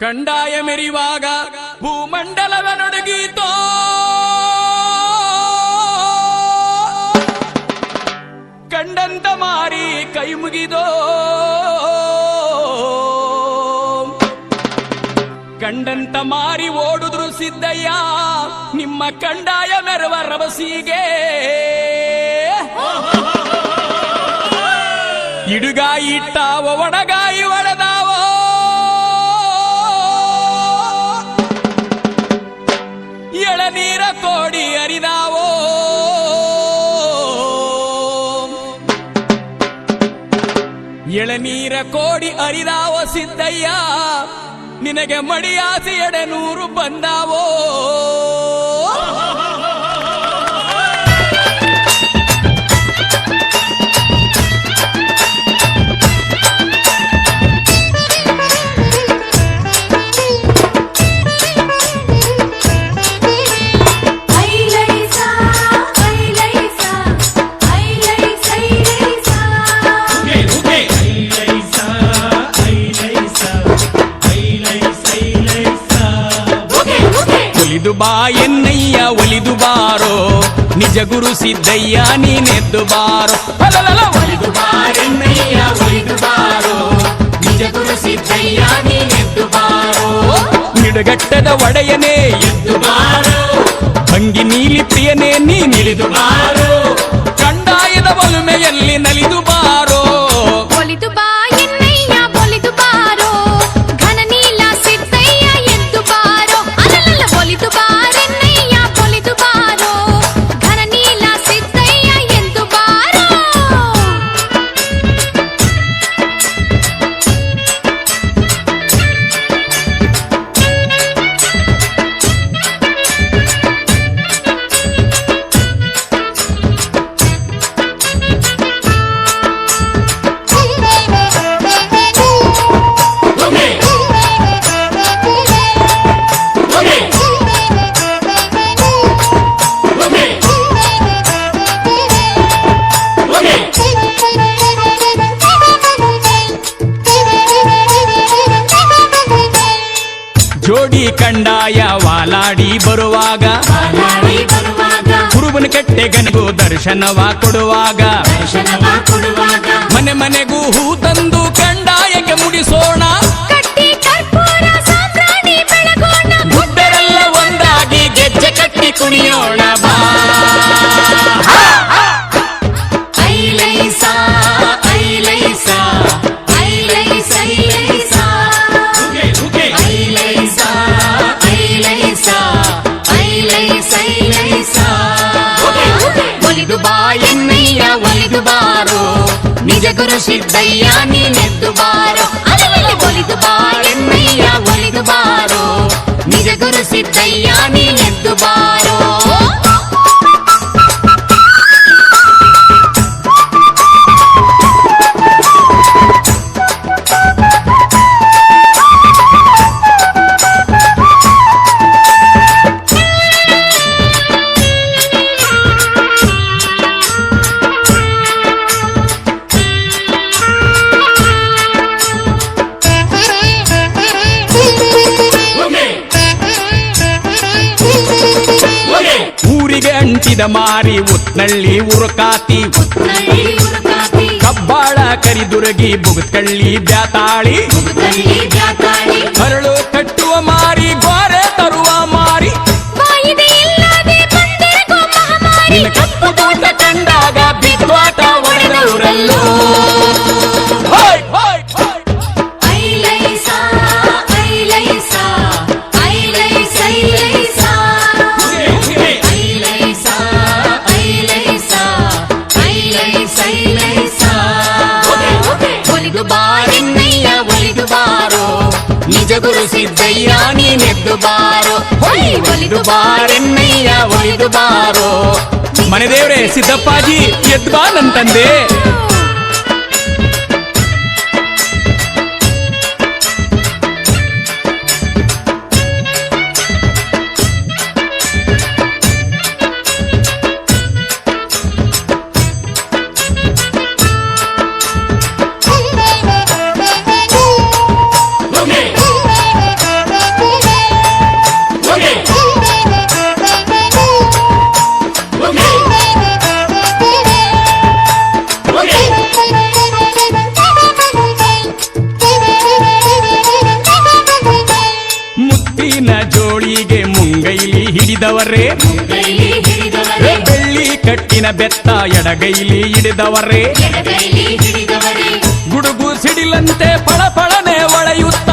ಕಂಡಾಯ ಮೆರಿವಾಗ ಭೂಮಂಡಲವನೊಡಗೀತೋ. ಕಂಡಂತ ಮಾರಿ ಕೈ ಮುಗಿದೋ. ಕಂಡಂತ ಮಾರಿ ಓಡುದ್ರು ಸಿದ್ದಯ್ಯ, ನಿಮ್ಮ ಕಂಡಾಯ ಮೆರವ ರಭಸಿಗೆ. ಇಡುಗಾಯಿಟ್ಟ ಇಟ್ಟಾವ ಎಳನೀರ ಕೋಡಿ ಅರಿದಾವೋ ಸಿದ್ದಯ್ಯ? ನಿನಗೆ ಮಡಿಯಾಸಿ ಎಡೆ ನೂರು ಬಂದಾವೋ? ಒಲಿದು ಬಾ ಎನ್ನಯ್ಯ ಒಲಿದು ಬಾರೋ. ನಿಜ ಗುರು ಸಿದ್ದಯ್ಯ ನೀನೆದ್ದು ಬಾರೋ. ಒಲಿದು ಬಾ ಎನ್ನಯ್ಯ ಒಲಿದು ಬಾರೋ. ನಿಜ ಗುರು ಸಿದ್ದಯ್ಯ ನೀನೆದ್ದು ಬಾರೋ. ನಿಡಗಟ್ಟದ ಒಡೆಯನೇ ಎದ್ದು ಬಾರೋ. ಅಂಗಿ ನೀಲಿ ಪ್ರಿಯನೇ ನೀ ನಿಲಿದು ಬಾರೋ. ಕಂಡಾಯದ ಒಲುಮೆಯಲ್ಲಿ ನಲಿದು ಬಾರೋ. ಜೋಡಿ ಕಂಡಾಯ ವಾಲಾಡಿ ಬರುವಾಗ. ಗುರುವನ ಕುರುಬನ ಕಟ್ಟೆಗನಿಗೂ ದರ್ಶನವ ಕೊಡುವಾಗ. ಮನೆ ಮನೆಗೂ ಹೂ ತಂದು ಕಂಡಾಯಕ್ಕೆ ಮುಡಿಸೋಣ. ಬುದ್ಧರೆಲ್ಲ ಒಂದಾಗಿ ಗೆಜ್ಜೆ ಕಟ್ಟಿ ಕುಣಿಯೋಣ. ಸಿದ್ದಯ್ಯ ನೀನೆದ್ದು ಬಾರೋ ಅಲಲಲೆ ಒಲಿದು ಬಾ ಎನ್ನಯ್ಯ ಒಲಿದು ಬಾರೋ ನಿಜ ಗುರು ಸಿದ್ದಯ್ಯ ಅಂಟಿದ ಮಾರಿ ಉತ್ನಳ್ಳಿ ಉರುಕಾತಿ. ಕಬ್ಬಾಳ ಕರಿದುರಗಿ ಬುಗುತ್ಕಳ್ಳಿ ಬ್ಯಾತಾಳಿ. ಮರಳು ಕಟ್ಟುವ ಮಾರಿ ಗೋರೆ ತರುವ ಮಾರಿ. ಗುರು ಸಿದ್ದಯ್ಯ ನೀನೆದ್ದು ಬಾರೋ. ಹೊಯ್ ಒಲಿದು ಬಾರೆನ್ನಯ್ಯ ಒಲಿದು ಬಾರೋ. ಮನೆ ದೇವ್ರೆ ಸಿದ್ದಪ್ಪಾಜಿ ಎದ್ದು ಬಾ ನನ್ ತಂದೆ. ಹಿಡಿದವರೇ? ಬೆಳ್ಳಿ ಕಟ್ಟಿನ ಬೆತ್ತ ಎಡಗೈಲಿ ಹಿಡಿದವರೇ? ಗುಡುಗು ಸಿಡಿಲಂತೆ ಪಳಪಳನೆ ಒಳೆಯುತ್ತ